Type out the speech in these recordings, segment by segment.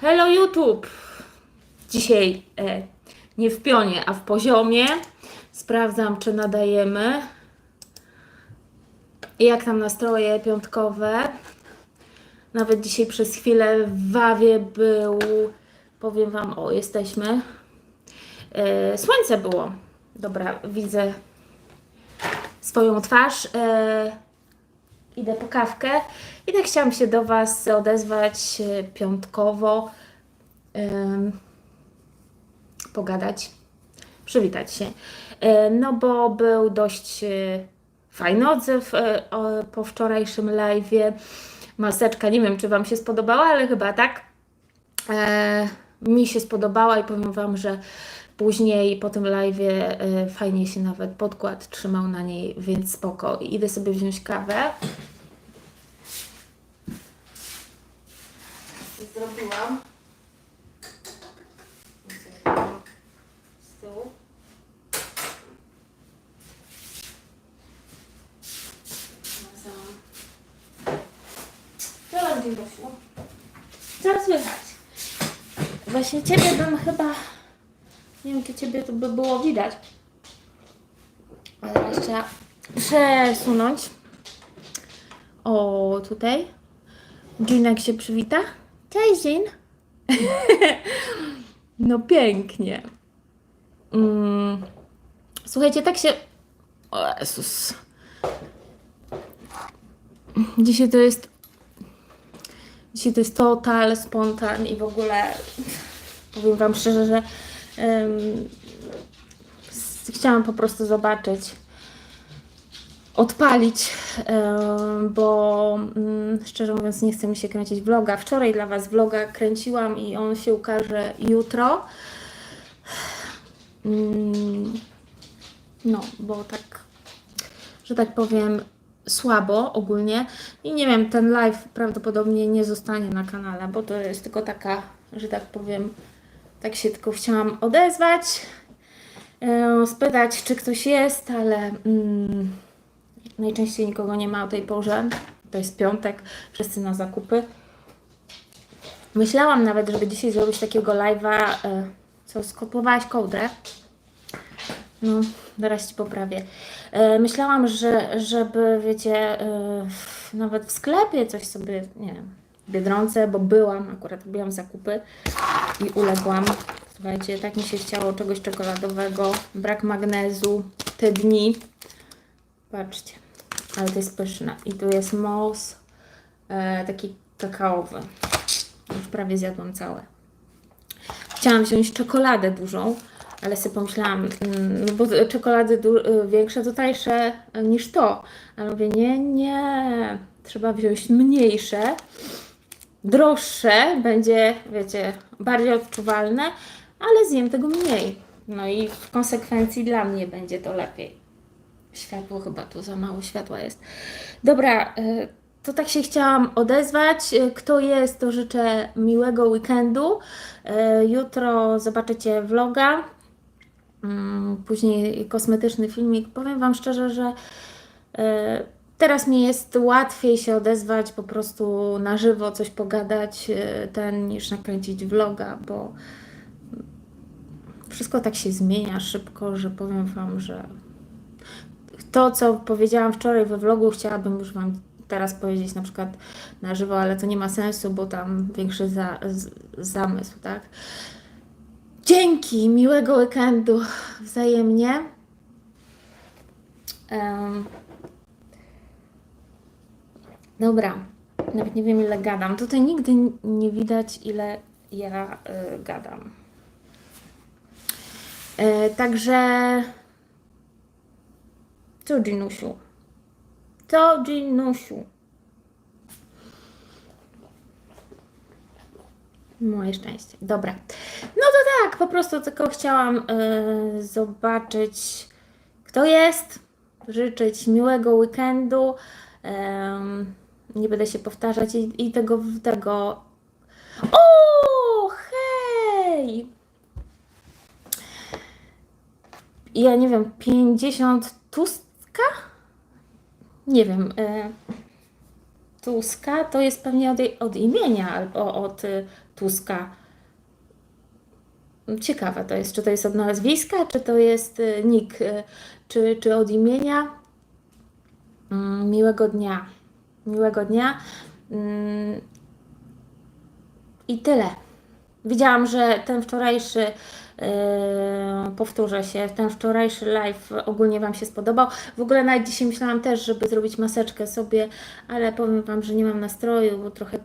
Hello YouTube! Dzisiaj e, nie w pionie, a w poziomie. Sprawdzam, czy nadajemy. Jak tam nastroje piątkowe. Nawet dzisiaj przez chwilę w Wawie był, powiem Wam, o, jesteśmy. E, słońce było. Dobra, widzę swoją twarz. E, idę po kawkę i tak chciałam się do Was odezwać e, piątkowo, em, pogadać, przywitać się. E, No bo był dość e, fajny odzew po wczorajszym live'ie. Maseczka, nie wiem czy Wam się spodobała, ale chyba tak. E, mi się spodobała i powiem Wam, że później po tym live'ie e, fajnie się nawet podkład trzymał na niej, więc spoko. Idę sobie wziąć kawę. Zrobiłam. Z tyłu. Co słychać? Właśnie Ciebie bym chyba... Nie wiem, czy Ciebie to by było widać. Ale teraz trzeba przesunąć. O, tutaj. Ginek się przywita. Cześć, Jean. no pięknie. Mm. Słuchajcie, tak się... O Jezus. Dzisiaj to jest... Dzisiaj to jest total spontan i w ogóle powiem Wam szczerze, że chciałam po prostu zobaczyć, odpalić, bo mm, szczerze mówiąc nie chce mi się kręcić vloga. Wczoraj dla Was vloga kręciłam i on się ukaże jutro. Mm, No, bo tak, że tak powiem, słabo ogólnie. I nie wiem, ten live prawdopodobnie nie zostanie na kanale, bo to jest tylko taka, że tak powiem, tak się tylko chciałam odezwać, e, spytać, czy ktoś jest, ale mm, najczęściej nikogo nie ma o tej porze. To jest piątek, wszyscy na zakupy. Myślałam nawet, żeby dzisiaj zrobić takiego live'a, e, co skopowałaś kołdrę. No, zaraz Ci poprawię. E, myślałam, że żeby, wiecie, nawet w sklepie coś sobie, nie wiem, Biedronce, bo byłam, akurat robiłam zakupy i uległam. Słuchajcie, tak mi się chciało czegoś czekoladowego, brak magnezu te dni. Patrzcie, ale to jest pyszne. I tu jest mousse, e, taki kakaowy. Już prawie zjadłam całe. Chciałam wziąć czekoladę dużą, ale sobie pomyślałam, mm, no bo czekolady y, większe to tańsze y, niż to. Ale mówię, nie, nie, trzeba wziąć mniejsze, droższe, będzie, wiecie, bardziej odczuwalne, ale zjem tego mniej. No i w konsekwencji dla mnie będzie to lepiej. Światło chyba tu za mało światła jest. Dobra, y, to tak się chciałam odezwać. Y, Kto jest, to życzę miłego weekendu. Y, Jutro zobaczycie vloga. Mm, Później kosmetyczny filmik. Powiem Wam szczerze, że teraz mi jest łatwiej się odezwać, po prostu na żywo coś pogadać, y, ten niż nakręcić vloga, bo wszystko tak się zmienia szybko, że powiem Wam, że to, co powiedziałam wczoraj we vlogu, chciałabym już Wam teraz powiedzieć na przykład na żywo, ale to nie ma sensu, bo tam większy za, z, zamysł, tak? Dzięki, miłego weekendu wzajemnie. Em, dobra, nawet nie wiem ile gadam. Tutaj nigdy nie widać ile ja y, gadam. E, także co, Ginusiu? Co, Ginusiu? Moje szczęście. Dobra. No to tak, po prostu tylko chciałam e, zobaczyć, kto jest, życzyć miłego weekendu. Nie będę się powtarzać i, i tego, tego. O, hej! Ja nie wiem, 50 Tuska? Nie wiem. E, Tuska to jest pewnie od, od imienia albo od y, Tuska. Ciekawe to jest, czy to jest od nazwiska, czy to jest y, nick, y, czy, czy od imienia. Mm, Miłego dnia. Miłego dnia. Mm, I tyle. Widziałam, że ten wczorajszy, yy, powtórzę się, ten wczorajszy live ogólnie Wam się spodobał. W ogóle nawet dzisiaj myślałam też, żeby zrobić maseczkę sobie, ale powiem Wam, że nie mam nastroju, bo trochę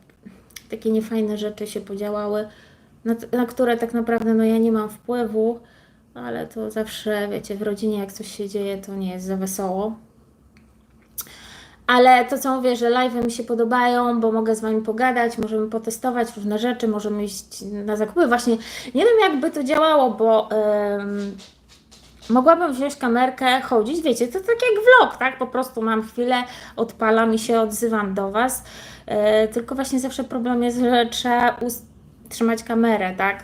takie niefajne rzeczy się podziałały, na, na które tak naprawdę no ja nie mam wpływu, ale to zawsze, wiecie, w rodzinie jak coś się dzieje, to nie jest za wesoło. Ale to co mówię, że live mi się podobają, bo mogę z Wami pogadać, możemy potestować różne rzeczy, możemy iść na zakupy. Właśnie nie wiem, jakby to działało, bo ym, mogłabym wziąć kamerkę, chodzić, wiecie, to tak jak vlog, tak? Po prostu mam chwilę, odpalam i się odzywam do Was. Yy, tylko właśnie zawsze problem jest, że trzeba ust- trzymać kamerę, tak?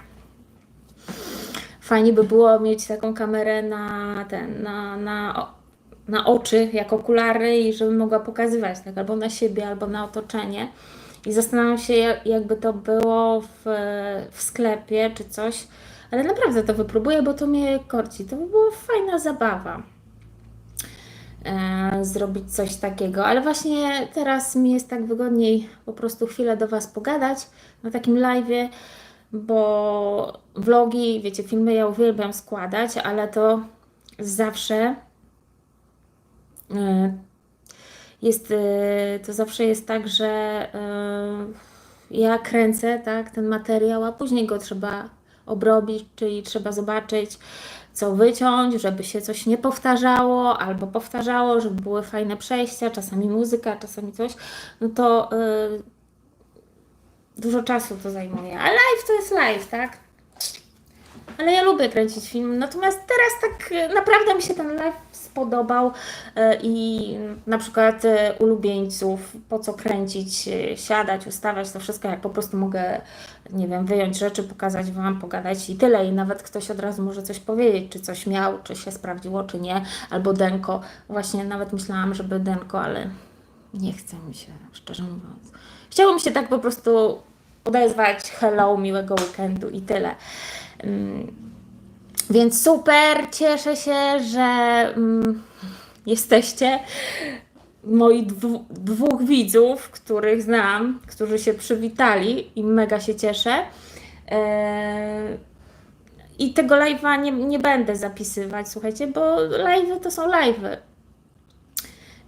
Fajnie by było mieć taką kamerę na ten, na, na, na oczy, jak okulary i żebym mogła pokazywać tak albo na siebie, albo na otoczenie. I zastanawiam się, jak- jakby to było w, w sklepie czy coś, ale naprawdę to wypróbuję, bo to mnie korci. To by była fajna zabawa. E, zrobić coś takiego, ale właśnie teraz mi jest tak wygodniej po prostu chwilę do Was pogadać na takim live'ie, bo vlogi, wiecie, filmy ja uwielbiam składać, ale to zawsze jest, e, to zawsze jest tak, że e, ja kręcę tak, ten materiał, a później go trzeba obrobić, czyli trzeba zobaczyć, co wyciąć, żeby się coś nie powtarzało, albo powtarzało, żeby były fajne przejścia, czasami muzyka, czasami coś, no to y, dużo czasu to zajmuje. A live to jest live, tak? Ale ja lubię kręcić film, natomiast teraz tak naprawdę mi się ten live spodobał y, i na przykład y, ulubieńców, po co kręcić, y, siadać, ustawiać to wszystko, jak po prostu mogę, nie wiem, wyjąć rzeczy, pokazać Wam, pogadać i tyle. I nawet ktoś od razu może coś powiedzieć, czy coś miał, czy się sprawdziło, czy nie, albo Denko. Właśnie nawet myślałam, żeby Denko, ale nie chce mi się, szczerze mówiąc. Chciało mi się tak po prostu odezwać hello, miłego weekendu i tyle. Więc super, cieszę się, że mm, jesteście. Moi dwu, dwóch widzów, których znam, którzy się przywitali i mega się cieszę. Eee, I tego live'a nie, nie będę zapisywać, słuchajcie, bo live'y to są live'y.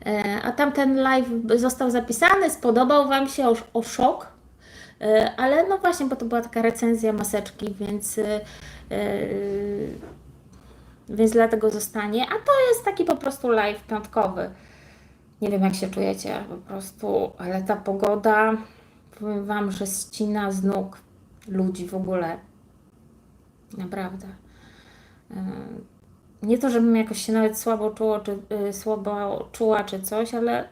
E, A tamten live został zapisany, spodobał Wam się o, o szok, E, ale no właśnie, bo to była taka recenzja maseczki, więc, e, e, więc dlatego zostanie. A to jest taki po prostu live piątkowy. Nie wiem, jak się czujecie, po prostu, ale ta pogoda, powiem Wam, że ścina z nóg ludzi w ogóle. Naprawdę. E, Nie to, żebym jakoś się nawet słabo czuło, czy słabo czuła, czy coś, ale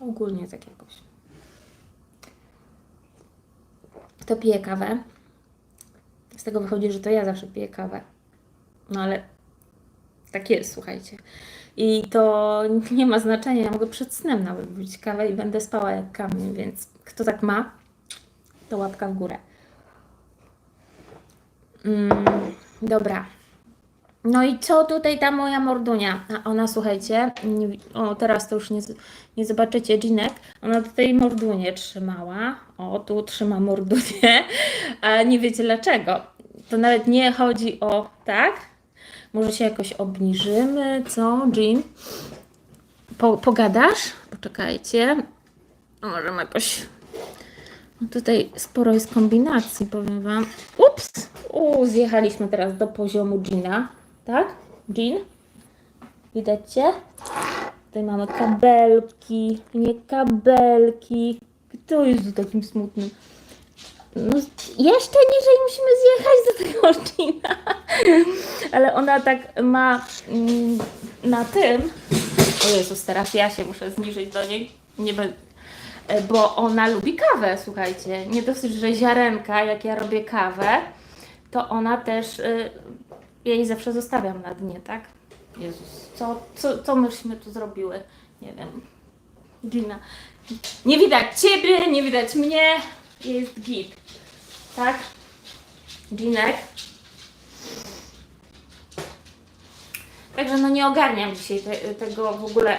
ogólnie tak jakoś. Kto pije kawę? Z tego wychodzi, że to ja zawsze piję kawę. No ale tak jest, słuchajcie. I to nie ma znaczenia. Ja mogę przed snem nawet pić kawę i będę spała jak kamień, więc kto tak ma, to łapka w górę. Mm, dobra. No i co tutaj ta moja mordunia? A ona, słuchajcie, nie, o teraz to już nie, nie zobaczycie, Ginek, ona tutaj mordunię trzymała. O, tu trzyma mordunię, a nie wiecie dlaczego. To nawet nie chodzi o, tak? Może się jakoś obniżymy, co, Jean? Po, pogadasz? Poczekajcie. Możemy jakoś... No tutaj sporo jest kombinacji, powiem Wam. Ups! U, zjechaliśmy teraz do poziomu Gina. Tak? Jean? Widać? Tutaj mamy kabelki, nie kabelki. Kto jest takim smutnym? No, jeszcze niżej musimy zjechać do tego Gina. Ale ona tak ma mm, na tym. O Jezus, teraz ja się muszę zniżyć do niej. Nie będę E, bo ona lubi kawę, słuchajcie. Nie dosyć, że ziarenka, jak ja robię kawę, to ona też, y, ja jej zawsze zostawiam na dnie, tak? Jezus, co, co, co myśmy tu zrobiły? Nie wiem. Gina. Nie widać ciebie, nie widać mnie. Jest git. Tak? Ginek. Także no nie ogarniam dzisiaj te, tego w ogóle.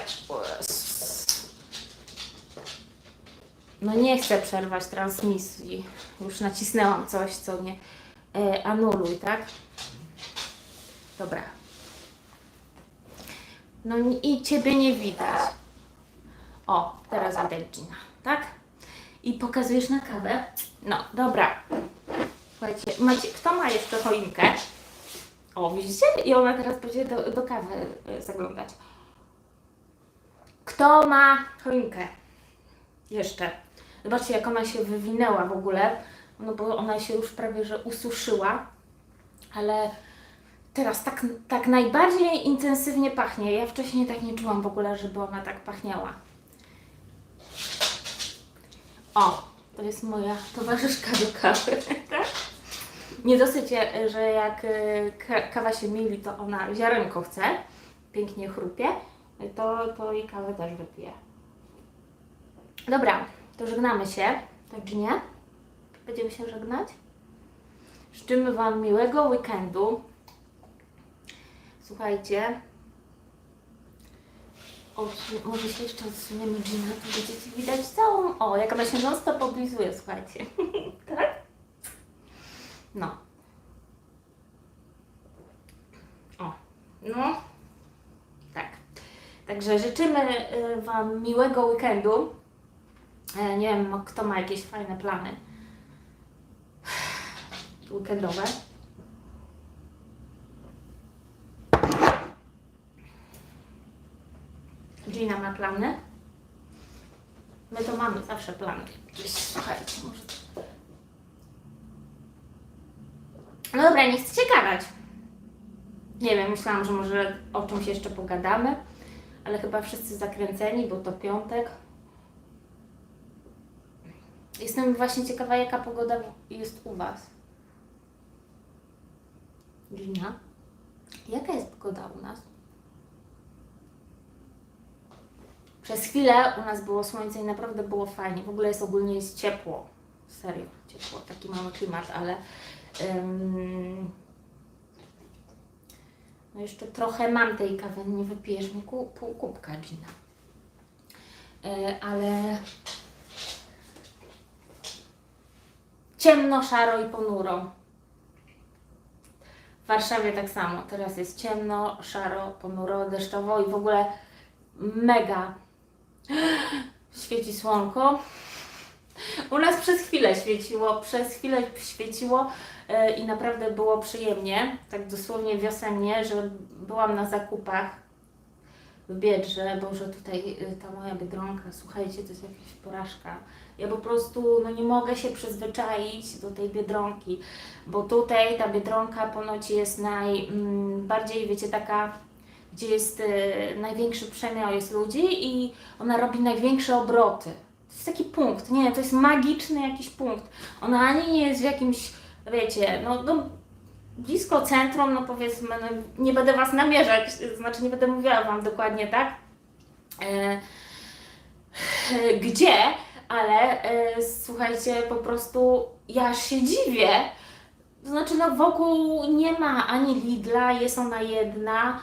No nie chcę przerwać transmisji. Już nacisnęłam coś, co nie e, anuluj, tak? Dobra. No i ciebie nie widać. O, teraz widać Gina, tak? I pokazujesz na kawę. No, dobra. Słuchajcie, macie, kto ma jeszcze choinkę? O, widzicie? I ona teraz będzie do, do kawy e, zaglądać. Kto ma choinkę? Jeszcze. Zobaczcie, jak ona się wywinęła w ogóle. No bo ona się już prawie, że ususzyła. Ale teraz tak, tak najbardziej intensywnie pachnie. Ja wcześniej tak nie czułam w ogóle, żeby ona tak pachniała. O, to jest moja towarzyszka do kawy. tak? Nie dosyć, e, że jak e, ka- kawa się mieli, to ona ziarenko chce, pięknie chrupie, to, to i kawę też wypije. Dobra, to żegnamy się, tak czy nie? Będziemy się żegnać? Życzymy Wam miłego weekendu. Słuchajcie, odsu- może się jeszcze odsuniemy Gina, to będziecie widać całą... O, jak ona się non stop oblizuje, słuchajcie. tak? No. O, no. Tak. Także życzymy y, Wam miłego weekendu. E, Nie wiem, kto ma jakieś fajne plany weekendowe. Gina ma plany. My to mamy zawsze plany. Słuchajcie, może. No dobra, nie chcecie gadać. Nie wiem, myślałam, że może o czymś jeszcze pogadamy, ale chyba wszyscy zakręceni, bo to piątek. Jestem właśnie ciekawa, jaka pogoda jest u Was. Gina, jaka jest pogoda u nas? Przez chwilę u nas było słońce i naprawdę było fajnie. W ogóle jest ogólnie jest ciepło. Serio, ciepło. Taki mamy klimat, ale ym, no jeszcze trochę mam tej kawy. Nie wypijesz mi ku, pół kubka, Gina. Yy, ale ciemno, szaro i ponuro. W Warszawie tak samo. Teraz jest ciemno, szaro, ponuro, deszczowo i w ogóle mega świeci słonko. U nas przez chwilę świeciło, przez chwilę świeciło e, i naprawdę było przyjemnie, tak dosłownie wiosennie, że byłam na zakupach w Biedrze, Boże, tutaj e, ta moja Biedronka, słuchajcie, to jest jakaś porażka. Ja po prostu no, nie mogę się przyzwyczaić do tej Biedronki, bo tutaj ta Biedronka ponoć jest najbardziej, wiecie, taka gdzie jest e, największy przemiał jest ludzi i ona robi największe obroty. To jest taki punkt, nie to jest magiczny jakiś punkt. Ona ani nie jest w jakimś, wiecie, no, no blisko centrum, no powiedzmy, no, nie będę Was namierzać, znaczy nie będę mówiła Wam dokładnie tak, e, e, gdzie, ale e, słuchajcie, po prostu ja się dziwię, znaczy, no wokół nie ma ani Lidla, jest ona jedna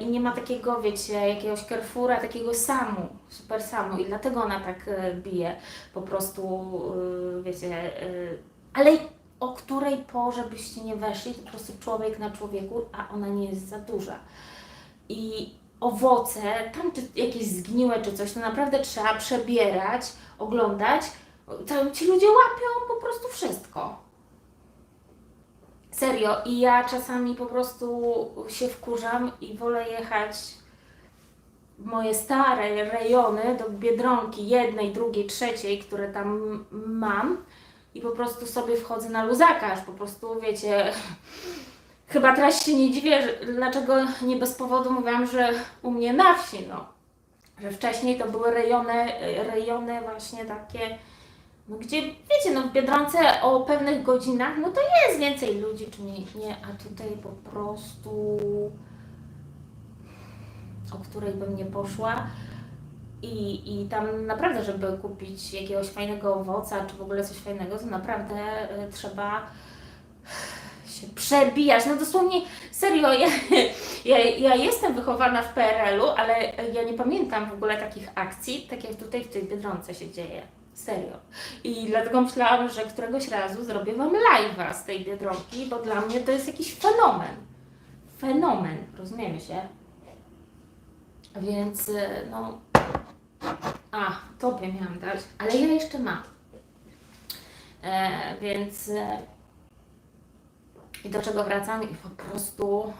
i nie ma takiego, wiecie, jakiegoś Carrefoura, takiego samu, super samu i dlatego ona tak yy, bije po prostu, yy, wiecie, ale o której porze byście nie weszli, to po prostu człowiek na człowieku, a ona nie jest za duża. I owoce, tam czy jakieś zgniłe czy coś, to naprawdę trzeba przebierać, oglądać. Ci ludzie łapią po prostu wszystko. Serio, i ja czasami po prostu się wkurzam i wolę jechać moje stare rejony do Biedronki jednej, drugiej, trzeciej, które tam mam i po prostu sobie wchodzę na luzaka, aż po prostu, wiecie, chyba teraz się nie dziwię, dlaczego nie bez powodu mówiłam, że u mnie na wsi, no. Że wcześniej to były rejony, rejony właśnie takie, no gdzie, wiecie, no w Biedronce o pewnych godzinach, no to jest więcej ludzi, czy nie, nie, a tutaj po prostu, o której bym nie poszła, I, I tam naprawdę, żeby kupić jakiegoś fajnego owoca, czy w ogóle coś fajnego, to naprawdę y, trzeba się przebijać. No dosłownie, serio, ja, ja, ja jestem wychowana w PRL-u, ale ja nie pamiętam w ogóle takich akcji, tak jak tutaj w tej Biedronce się dzieje. Serio. I dlatego myślałam, że któregoś razu zrobię Wam live'a z tej Biedronki, bo dla mnie to jest jakiś fenomen. Fenomen, rozumiemy się? Więc, y, no... A, Tobie miałam dać, ale ja jeszcze mam. E, więc... E, i do czego wracam? I po prostu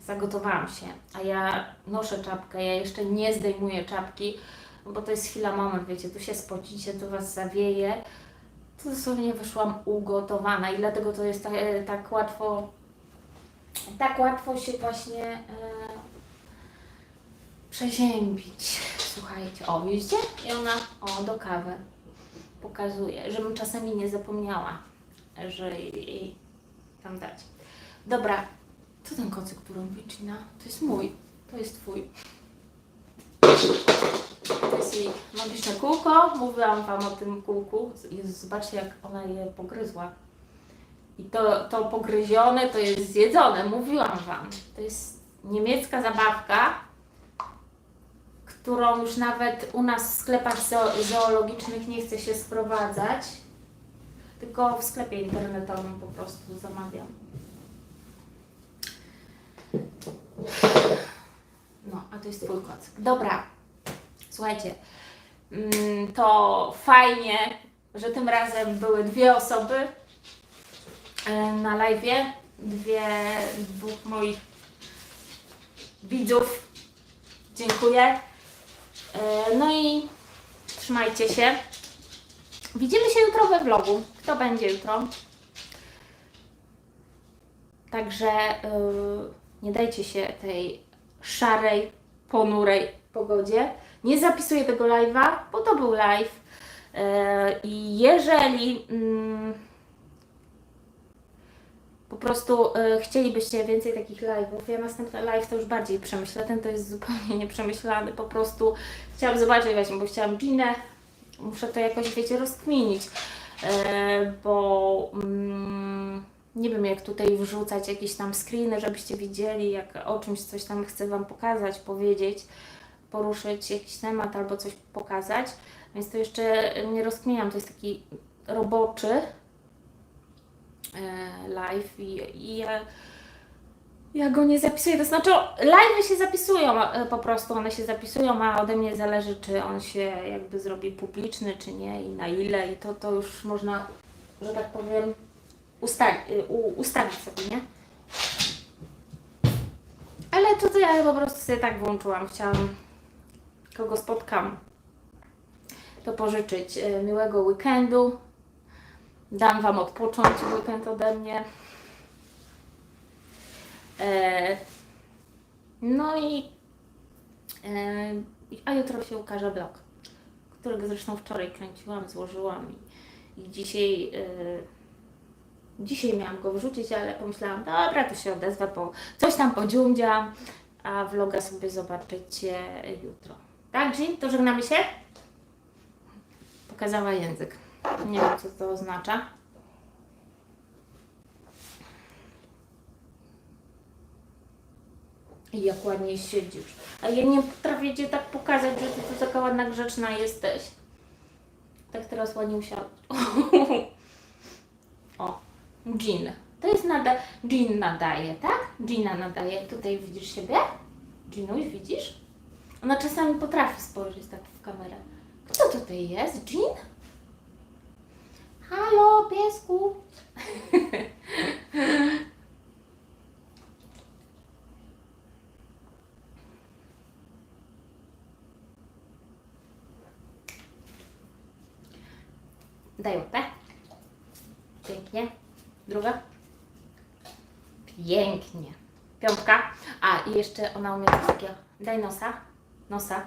zagotowałam się. A ja noszę czapkę, ja jeszcze nie zdejmuję czapki, bo to jest chwila, moment, wiecie, tu się spocicie, tu Was zawieje. To dosłownie wyszłam ugotowana i dlatego to jest tak, tak łatwo, tak łatwo się właśnie e, przeziębić. Słuchajcie, o widzicie? I ona, o, do kawy pokazuje, żebym czasami nie zapomniała, że jej tam dać. Dobra, co ten kocyk, który wycina? To jest mój, to jest twój. Jej magiczne kółko. Mówiłam Wam o tym kółku. Jezu, zobaczcie, jak ona je pogryzła. I to, to pogryzione to jest zjedzone. Mówiłam Wam. To jest niemiecka zabawka, którą już nawet u nas w sklepach zo- zoologicznych nie chce się sprowadzać. Tylko w sklepie internetowym po prostu zamawiam. No, a to jest twój kocyk. Dobra, słuchajcie, mm, to fajnie, że tym razem były dwie osoby e, na live, dwie, dwóch moich widzów. Dziękuję. E, No i trzymajcie się. Widzimy się jutro we vlogu. Kto będzie jutro? Także yy, nie dajcie się tej szarej, ponurej pogodzie. Nie zapisuję tego live'a, bo to był live. Yy, I jeżeli yy, po prostu yy, chcielibyście więcej takich live'ów, ja następny live to już bardziej przemyślę, ten to jest zupełnie nieprzemyślany, po prostu chciałam zobaczyć właśnie, bo chciałam Ginę, muszę to jakoś, wiecie, rozkminić, e, bo mm, nie wiem, jak tutaj wrzucać jakieś tam screeny, żebyście widzieli, jak o czymś coś tam chcę Wam pokazać, powiedzieć, poruszyć jakiś temat albo coś pokazać, więc to jeszcze nie rozkminiam, to jest taki roboczy e, live i, i ja ja go nie zapisuję, to znaczy live się zapisują e, po prostu, one się zapisują, a ode mnie zależy, czy on się jakby zrobi publiczny, czy nie i na ile. I to, to już można, że tak powiem, ustali, ustawić sobie, nie? Ale to ja po prostu sobie tak włączyłam, chciałam, kogo spotkam, to pożyczyć e, miłego weekendu, dam Wam odpocząć weekend ode mnie. E, no i e, a jutro się ukaże blog, którego zresztą wczoraj kręciłam, złożyłam i, dzisiaj dzisiaj miałam go wrzucić, ale pomyślałam, dobra, to się odezwę, bo coś tam podziumdziam, a vloga sobie zobaczycie jutro. Tak, Jean? To żegnamy się? Pokazała język. Nie wiem, co to oznacza. I jak ładnie siedzisz. A ja nie potrafię Cię tak pokazać, że Ty tu taka ładna, grzeczna jesteś. Tak teraz ładnie usiadł. o, Jean. To jest nada... Jean nadaje, tak? Gina nadaje. Tutaj widzisz siebie? Ginuś, widzisz? Ona czasami potrafi spojrzeć tak w kamerę. Kto tutaj jest? Jean? Halo, piesku. Daj łapę. Pięknie. Druga. Pięknie. Piątka. A, i jeszcze ona umie coś takiego. Daj nosa. Nosa.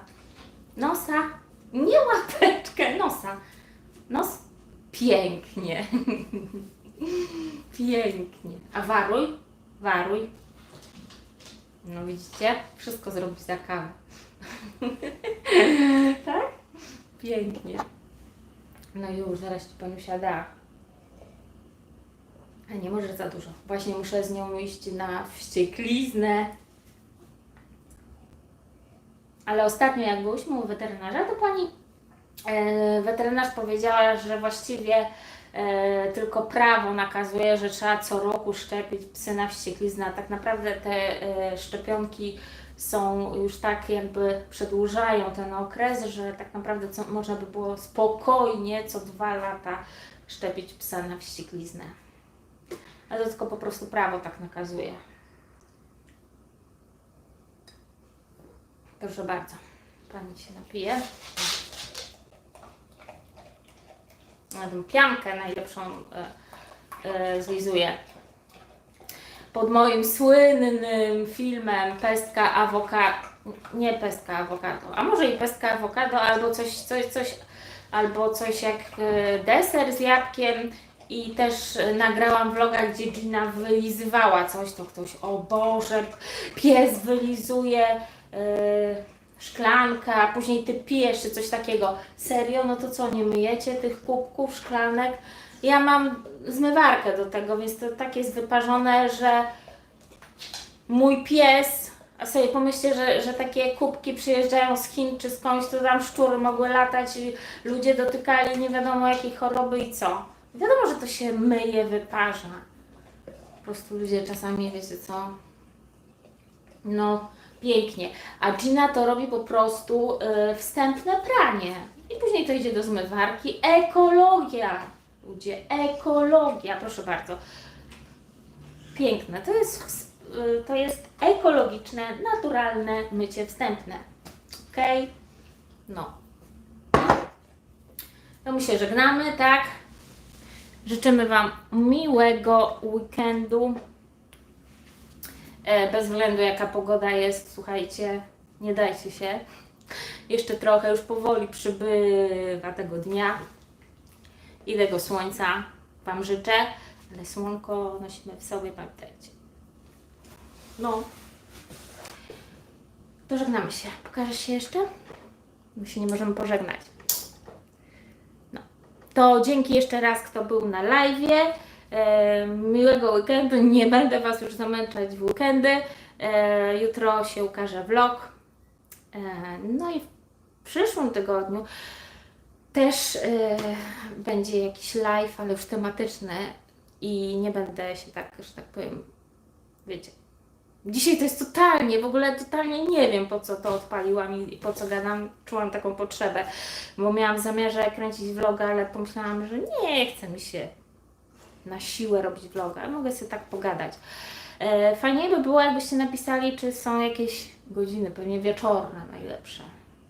Nosa. Nie łapeczkę, nosa. Nos. Pięknie. Pięknie. A waruj. Waruj. No widzicie? Wszystko zrobi za kawę. tak? Pięknie. No już, zaraz ci panusia da. A nie może za dużo. Właśnie muszę z nią iść na wściekliznę. Ale ostatnio jak byłyśmy u weterynarza, to pani e, weterynarz powiedziała, że właściwie e, tylko prawo nakazuje, że trzeba co roku szczepić psy na wściekliznę. Tak naprawdę te e, szczepionki są już tak jakby przedłużają ten okres, że tak naprawdę co, można by było spokojnie co dwa lata szczepić psa na wściekliznę. Ale to tylko po prostu prawo tak nakazuje. Proszę bardzo. Pani się napije. Na tą piankę najlepszą e, e. Pod moim słynnym filmem Pestka Awokado. Nie pestka awokado, a może i pestka awokado, albo coś, coś, coś, albo coś jak e, deser z jabłkiem. I też nagrałam vloga, gdzie Gina wylizywała coś, to ktoś, o Boże, pies wylizuje szklanka, a później ty pijesz czy coś takiego. Serio? No to co, nie myjecie tych kubków, szklanek? Ja mam zmywarkę do tego, więc to tak jest wyparzone, że mój pies, a sobie pomyślcie, że, że takie kubki przyjeżdżają z Chin czy skądś, to tam szczury mogły latać i ludzie dotykali nie wiadomo jakiej choroby i co. Wiadomo, że to się myje, wyparza. Po prostu ludzie czasami, wiecie co, no pięknie. A Gina to robi po prostu y, wstępne pranie. I później to idzie do zmywarki. Ekologia. Ludzie, ekologia. Proszę bardzo. Piękne. To jest, y, to jest ekologiczne, naturalne mycie wstępne. Ok? No. To my się żegnamy, tak? Życzymy Wam miłego weekendu. E, bez względu jaka pogoda jest, słuchajcie, nie dajcie się. Jeszcze trochę, już powoli przybywa tego dnia i tego słońca Wam życzę, ale słonko nosimy w sobie, pamiętajcie. No. To żegnamy się. Pokażesz się jeszcze? My się nie możemy pożegnać. No. To dzięki jeszcze raz, kto był na live'ie. E, miłego weekendu. Nie będę Was już zamęczać w weekendy. E, jutro się ukaże vlog. E, no i w przyszłym tygodniu też będzie jakiś live, ale już tematyczny i nie będę się tak, że tak powiem, wiecie. Dzisiaj to jest totalnie, w ogóle totalnie nie wiem po co to odpaliłam i po co gadam, czułam taką potrzebę, bo miałam w zamiarze kręcić vloga, ale pomyślałam, że nie chce mi się na siłę robić vloga, mogę sobie tak pogadać. E, Fajniej by było, jakbyście napisali, czy są jakieś godziny, pewnie wieczorne najlepsze.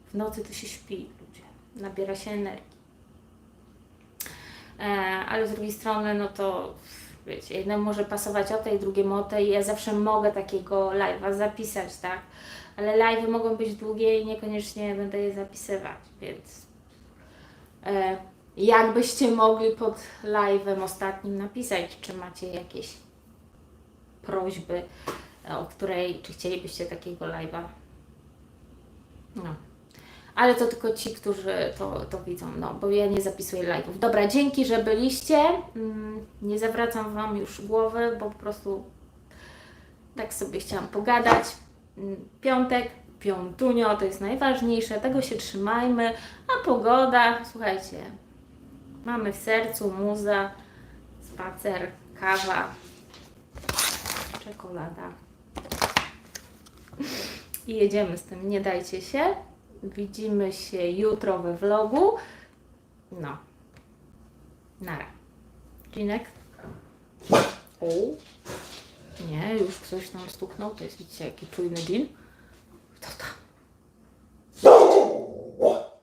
W nocy to się śpi, ludzie, nabiera się energii. E, ale z drugiej strony, no to wiecie, jednemu może pasować o tej, drugiemu o tej. Ja zawsze mogę takiego live'a zapisać, tak? Ale live'y mogą być długie i niekoniecznie będę je zapisywać, więc e, jakbyście mogli pod live'em ostatnim napisać, czy macie jakieś prośby, e, o której, czy chcielibyście takiego live'a. No. Ale to tylko ci, którzy to, to widzą, no, bo ja nie zapisuję live'ów. Dobra, dzięki, że byliście. Mm, Nie zawracam Wam już głowy, bo po prostu tak sobie chciałam pogadać. Mm, Piątek, piątunio, to jest najważniejsze, tego się trzymajmy. A pogoda, słuchajcie, mamy w sercu muza, spacer, kawa, czekolada. I jedziemy z tym, nie dajcie się. Widzimy się jutro we vlogu. No. Nara. Ginek? O. Nie, już ktoś tam stuknął. To jest, widzicie, jaki czujny Gin. Kto tam?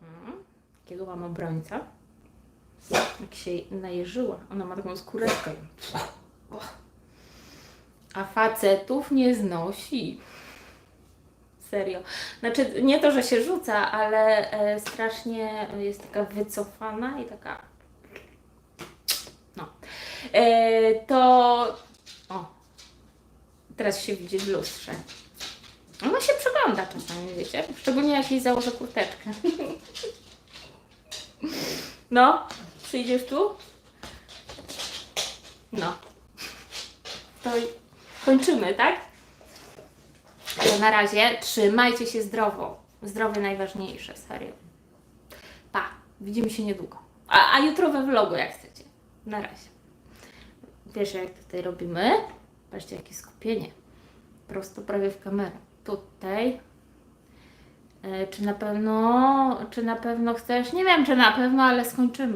Mm, Jakiego mam obrońca? Jak się najeżyła. Ona ma taką skóreczkę. A facetów nie znosi. Serio. Znaczy, nie to, że się rzuca, ale e, strasznie jest taka wycofana i taka. No. E, to. O. Teraz się widzi w lustrze. Ona się przegląda. czasami, wiecie? Szczególnie jak jej założę kurteczkę. No, przyjdziesz tu? No. To kończymy, tak? To na razie trzymajcie się zdrowo. Zdrowie najważniejsze, serio. Pa, widzimy się niedługo. A, a jutro we vlogu, jak chcecie. Na razie. Wiesz, jak tutaj robimy? Patrzcie, jakie skupienie. Prosto prawie w kamerę. Tutaj. E, Czy na pewno, czy na pewno chcesz? Nie wiem, czy na pewno, ale skończymy.